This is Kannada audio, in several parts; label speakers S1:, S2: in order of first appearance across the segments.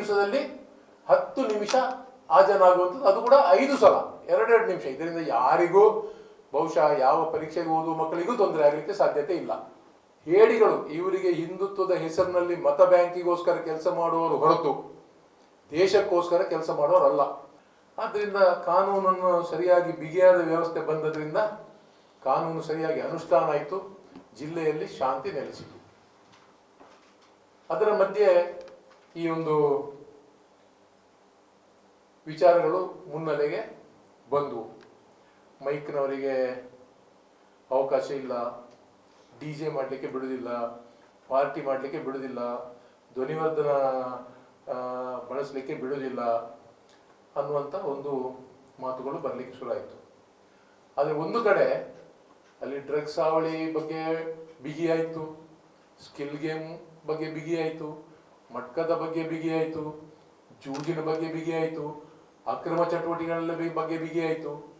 S1: ದಿವಸದಲ್ಲಿ ಹತ್ತು ನಿಮಿಷ ಹಾಜರಾಗುವಂಥದ್ದು. ಅದು ಕೂಡ ಐದು ಸಲ, ಎರಡೆರಡು ನಿಮಿಷ. ಇದರಿಂದ ಯಾರಿಗೂ ಬಹುಶಃ ಯಾವ ಪರೀಕ್ಷೆಗೆ ಓದುವ ಮಕ್ಕಳಿಗೂ ತೊಂದರೆ ಆಗಲಿಕ್ಕೆ ಸಾಧ್ಯತೆ ಇಲ್ಲ. ಹೇಡಿಗಳು, ಇವರಿಗೆ ಹಿಂದುತ್ವದ ಹೆಸರಿನಲ್ಲಿ ಮತ ಬ್ಯಾಂಕಿಗೋಸ್ಕರ ಕೆಲಸ ಮಾಡುವವರು ಹೊರತು ದೇಶಕ್ಕೋಸ್ಕರ ಕೆಲಸ ಮಾಡೋರಲ್ಲ ಆದ್ದರಿಂದ ಕಾನೂನನ್ನು ಸರಿಯಾಗಿ ಬಿಗಿಯಾದ ವ್ಯವಸ್ಥೆ ಬಂದದ್ರಿಂದ ಕಾನೂನು ಸರಿಯಾಗಿ ಅನುಷ್ಠಾನ ಆಯಿತು. ಜಿಲ್ಲೆಯಲ್ಲಿ ಶಾಂತಿ ನೆಲೆಸಿತು. ಅದರ ಮಧ್ಯೆ ಈ ಒಂದು ವಿಚಾರಗಳು ಮುನ್ನೆಲೆಗೆ ಬಂದವು. ಮೈಕ್ನವರಿಗೆ ಅವಕಾಶ ಇಲ್ಲ, ಡಿ ಜೆ ಮಾಡಲಿಕ್ಕೆ ಬಿಡುವುದಿಲ್ಲ ಪಾರ್ಟಿ ಮಾಡಲಿಕ್ಕೆ ಬಿಡುವುದಿಲ್ಲ ಧ್ವನಿವರ್ಧನ ಬಳಸಲಿಕ್ಕೆ ಬಿಡುವುದಿಲ್ಲ ಅನ್ನುವಂಥ ಒಂದು ಮಾತುಗಳು ಬರಲಿಕ್ಕೆ ಶುರುವಾಯಿತು. ಆದರೆ ಒಂದು ಕಡೆ ಅಲ್ಲಿ ಡ್ರಗ್ಸ್ ಹಾವಳಿ ಬಗ್ಗೆ ಬಿಗಿ ಆಯಿತು ಸ್ಕಿಲ್ ಗೇಮ್ ಬಗ್ಗೆ ಬಿಗಿ ಆಯಿತು ಮಟ್ಕದ ಬಗ್ಗೆ ಬಿಗಿ ಆಯಿತು, ಜೂಜಿನ ಬಗ್ಗೆ ಬಿಗಿ ಆಯಿತು, ಅಕ್ರಮ ಚಟುವಟಿಕೆಗಳ ಬಗ್ಗೆ ಬಿಗಿ ಆಯಿತು.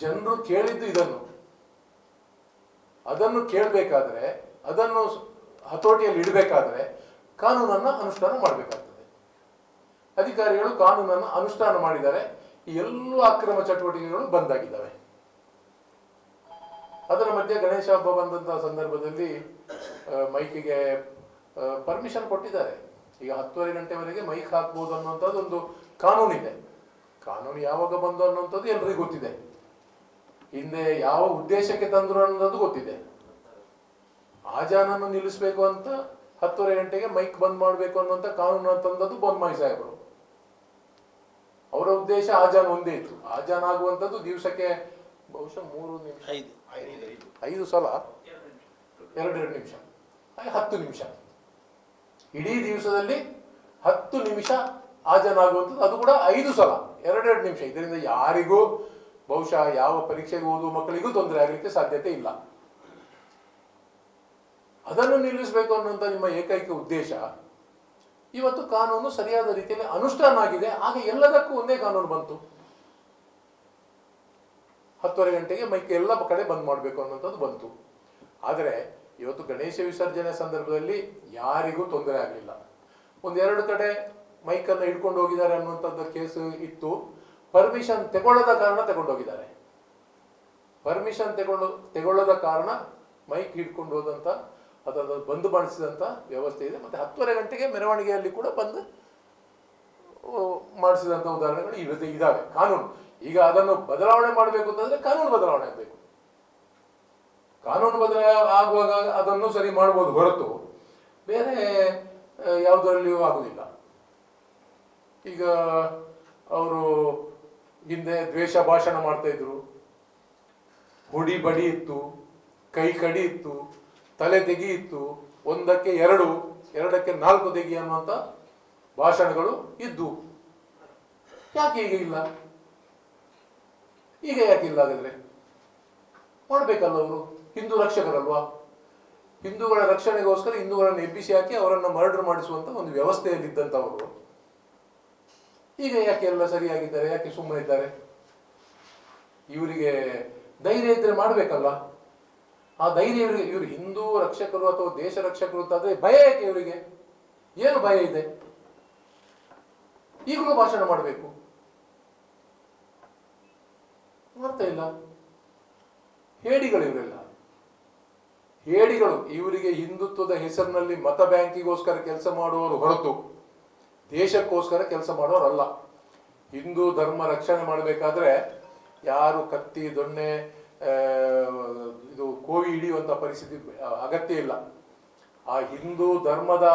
S1: ಜನರು ಕೇಳಿದ್ದು ಇದನ್ನು. ಅದನ್ನು ಕೇಳಬೇಕಾದ್ರೆ, ಅದನ್ನು ಹತೋಟಿಯಲ್ಲಿ ಇಡಬೇಕಾದ್ರೆ ಕಾನೂನನ್ನು ಅನುಷ್ಠಾನ ಮಾಡಬೇಕಾಗ್ತದೆ. ಅಧಿಕಾರಿಗಳು ಕಾನೂನನ್ನು ಅನುಷ್ಠಾನ ಮಾಡಿದರೆ ಈ ಎಲ್ಲ ಅಕ್ರಮ ಚಟುವಟಿಕೆಗಳು ಬಂದಾಗಿದ್ದಾವೆ. ಅದರ ಮಧ್ಯೆ ಗಣೇಶ ಹಬ್ಬ ಬಂದಂತಹ ಸಂದರ್ಭದಲ್ಲಿ ಮೈಕಿಗೆ ಪರ್ಮಿಷನ್ ಕೊಟ್ಟಿದ್ದಾರೆ. ಈಗ ಹತ್ತುವರೆ ಗಂಟೆವರೆಗೆ ಮೈಕ್ ಹಾಕ್ಬೋದು ಅನ್ನುವಂಥದ್ದು ಒಂದು ಕಾನೂನಿದೆ. ಕಾನೂನು ಯಾವಾಗ ಬಂದು ಅನ್ನುವಂಥದ್ದು ಎಲ್ರಿಗೂ ಗೊತ್ತಿದೆ. ಹಿಂದೆ ಯಾವ ಉದ್ದೇಶಕ್ಕೆ ತಂದ್ರು ಅನ್ನೋದು ಗೊತ್ತಿದೆ. ಆಜಾನನ್ನು ನಿಲ್ಲಿಸಬೇಕು ಅಂತ ಹತ್ತುವರೆ ಗಂಟೆಗೆ ಮೈಕ್ ಬಂದ್ ಮಾಡಬೇಕು ಅನ್ನುವಂಥ ಕಾನೂನು ತಂದದ್ದು ಬೊಮ್ಮಾಯಿ ಸಾಹೇಬರು. ಅವರ ಉದ್ದೇಶ ಆಜಾನ್ ಒಂದೇ ಇತ್ತು. ಆಜಾನ್ ಆಗುವಂಥದ್ದು ದಿವಸಕ್ಕೆ ಬಹುಶಃ ಮೂರು ನಿಮಿಷ
S2: ಐದು.
S1: ಐದು ಸಲ ಎರಡೆರಡು ನಿಮಿಷ ಹಾಗೆ ಹತ್ತು ನಿಮಿಷ. ಇಡೀ ದಿವಸದಲ್ಲಿ ಹತ್ತು ನಿಮಿಷ ಹಾಜರಾಗುವಂಥದ್ದು. ಅದು ಕೂಡ ಐದು ಸಲ, ಎರಡೆರಡು ನಿಮಿಷ. ಇದರಿಂದ ಯಾರಿಗೂ ಬಹುಶಃ ಯಾವ ಪರೀಕ್ಷೆಗೆ ಓದುವ ಮಕ್ಕಳಿಗೂ ತೊಂದರೆ ಆಗಲಿಕ್ಕೆ ಸಾಧ್ಯತೆ ಇಲ್ಲ. ಅದನ್ನು ನಿಲ್ಲಿಸಬೇಕು ಅನ್ನುವಂಥ ನಿಮ್ಮ ಏಕೈಕ ಉದ್ದೇಶ. ಇವತ್ತು ಕಾನೂನು ಸರಿಯಾದ ರೀತಿಯಲ್ಲಿ ಅನುಷ್ಠಾನ ಆಗಿದೆ ಆಗ ಎಲ್ಲದಕ್ಕೂ ಒಂದೇ ಕಾನೂನು ಬಂತು. ಹತ್ತುವರೆ ಗಂಟೆಗೆ ಮೈಕ್ ಎಲ್ಲ ಕಡೆ ಬಂದ್ ಮಾಡಬೇಕು ಅನ್ನುವಂಥದ್ದು ಬಂತು. ಆದರೆ ಇವತ್ತು ಗಣೇಶ ವಿಸರ್ಜನೆ ಸಂದರ್ಭದಲ್ಲಿ ಯಾರಿಗೂ ತೊಂದರೆ ಆಗಲಿಲ್ಲ. ಒಂದೆರಡು ಕಡೆ ಮೈಕನ್ನು ಹಿಡ್ಕೊಂಡು ಹೋಗಿದ್ದಾರೆ ಅನ್ನುವಂಥದ್ದು ಕೇಸ್ ಇತ್ತು. ಪರ್ಮಿಷನ್ ತಗೊಳ್ಳದ ಕಾರಣ ತಗೊಂಡೋಗಿದ್ದಾರೆ. ಪರ್ಮಿಷನ್ ತಗೊಂಡು ತಗೊಳ್ಳದ ಕಾರಣ ಮೈಕ್ ಹಿಡ್ಕೊಂಡು ಹೋದಂಥ ಅದನ್ನು ಬಂದು ಮಾಡಿಸಿದಂಥ ವ್ಯವಸ್ಥೆ ಇದೆ. ಮತ್ತು ಹತ್ತುವರೆ ಗಂಟೆಗೆ ಮೆರವಣಿಗೆಯಲ್ಲಿ ಕೂಡ ಬಂದು ಮಾಡಿಸಿದಂಥ ಉದಾಹರಣೆಗಳು ಇರುತ್ತೆ, ಇದಾವೆ. ಕಾನೂನು. ಈಗ ಅದನ್ನು ಬದಲಾವಣೆ ಮಾಡಬೇಕು ಅಂತಂದ್ರೆ ಕಾನೂನು ಬದಲಾವಣೆ ಆಗಬೇಕು. ಕಾನೂನು ಬದಲ ಆಗುವಾಗ ಅದನ್ನು ಸರಿ ಮಾಡ್ಬೋದು ಹೊರತು ಬೇರೆ ಯಾವುದರಲ್ಲಿಯೂ ಆಗುದಿಲ್ಲ. ಈಗ ಅವರು ಹಿಂದೆ ದ್ವೇಷ ಭಾಷಣ ಮಾಡ್ತಾ ಇದ್ರು. ಹುಡಿ ಬಡಿ ಇತ್ತು, ಕೈ ಕಡಿ ಇತ್ತು, ತಲೆ ತೆಗಿ ಇತ್ತು, ಒಂದಕ್ಕೆ ಎರಡು, ಎರಡಕ್ಕೆ ನಾಲ್ಕು ತೆಗಿ ಅನ್ನುವಂಥ ಭಾಷಣಗಳು ಇದ್ದು. ಯಾಕೆ ಈಗ ಇಲ್ಲ? ಈಗ ಯಾಕೆ ಇಲ್ಲ ಹಾಗಾದ್ರೆ? ಮಾಡ್ಬೇಕಲ್ಲ ಅವರು. ಹಿಂದೂ ರಕ್ಷಕರಲ್ವಾ? ಹಿಂದೂಗಳ ರಕ್ಷಣೆಗೋಸ್ಕರ ಹಿಂದೂಗಳನ್ನು ಎಬ್ಬಿಸಿ ಹಾಕಿ ಅವರನ್ನು ಮರ್ಡರ್ ಮಾಡಿಸುವಂತ ಒಂದು ವ್ಯವಸ್ಥೆಯಲ್ಲಿದ್ದಂಥವರು. ಈಗ ಯಾಕೆ ಎಲ್ಲ ಸರಿಯಾಗಿದ್ದಾರೆ? ಯಾಕೆ ಸುಮ್ಮನೆ ಇದ್ದಾರೆ ಇವರಿಗೆ ಧೈರ್ಯ ಇದ್ರೆ ಮಾಡ್ಬೇಕಲ್ಲ. ಆ ಧೈರ್ಯ ಇವರಿಗೆ, ಇವರು ಹಿಂದೂ ರಕ್ಷಕರು ಅಥವಾ ದೇಶ ರಕ್ಷಕರು ಅಂತಾದ್ರೆ ಭಯ ಯಾಕೆ ಇವರಿಗೆ? ಏನು ಭಯ ಇದೆ? ಈಗಲೂ ಭಾಷಣ ಮಾಡಬೇಕು. ಅರ್ಥ ಇಲ್ಲ. ಹೇಡಿಗಳು ಇವರೆಲ್ಲ. ಹೇಡಿಗಳು ಇವರಿಗೆ ಹಿಂದುತ್ವದ ಹೆಸರಿನಲ್ಲಿ ಮತ ಬ್ಯಾಂಕಿಗೋಸ್ಕರ ಕೆಲಸ ಮಾಡುವವರು ಹೊರತು ದೇಶಕ್ಕೋಸ್ಕರ ಕೆಲಸ ಮಾಡೋರಲ್ಲ ಹಿಂದೂ ಧರ್ಮ ರಕ್ಷಣೆ ಮಾಡಬೇಕಾದ್ರೆ ಯಾರು ಕತ್ತಿ, ದೊಣ್ಣೆ ಇದು ಕೋವಿ ಹಿಡಿಯುವಂಥ ಪರಿಸ್ಥಿತಿ ಅಗತ್ಯ ಇಲ್ಲ. ಆ ಹಿಂದೂ ಧರ್ಮದ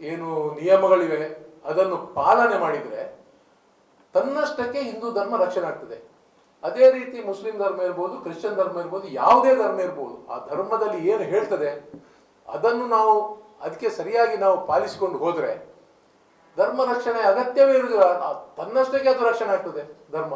S1: ಏನು ನಿಯಮಗಳಿವೆ, ಅದನ್ನು ಪಾಲನೆ ಮಾಡಿದರೆ ತನ್ನಷ್ಟಕ್ಕೆ ಹಿಂದೂ ಧರ್ಮ ರಕ್ಷಣೆ ಆಗ್ತದೆ. ಅದೇ ರೀತಿ ಮುಸ್ಲಿಂ ಧರ್ಮ ಇರ್ಬೋದು, ಕ್ರಿಶ್ಚಿಯನ್ ಧರ್ಮ ಇರ್ಬೋದು, ಯಾವುದೇ ಧರ್ಮ ಇರ್ಬೋದು, ಆ ಧರ್ಮದಲ್ಲಿ ಏನು ಹೇಳ್ತದೆ, ಅದನ್ನು ನಾವು ಅದಕ್ಕೆ ಸರಿಯಾಗಿ ನಾವು ಪಾಲಿಸಿಕೊಂಡು ಹೋದರೆ ಧರ್ಮ ರಕ್ಷಣೆ ಅಗತ್ಯವೇ ಇರುವುದಿಲ್ಲ. ತನ್ನಷ್ಟಕ್ಕೆ ಅದು ರಕ್ಷಣೆ ಆಗ್ತದೆ, ಧರ್ಮ.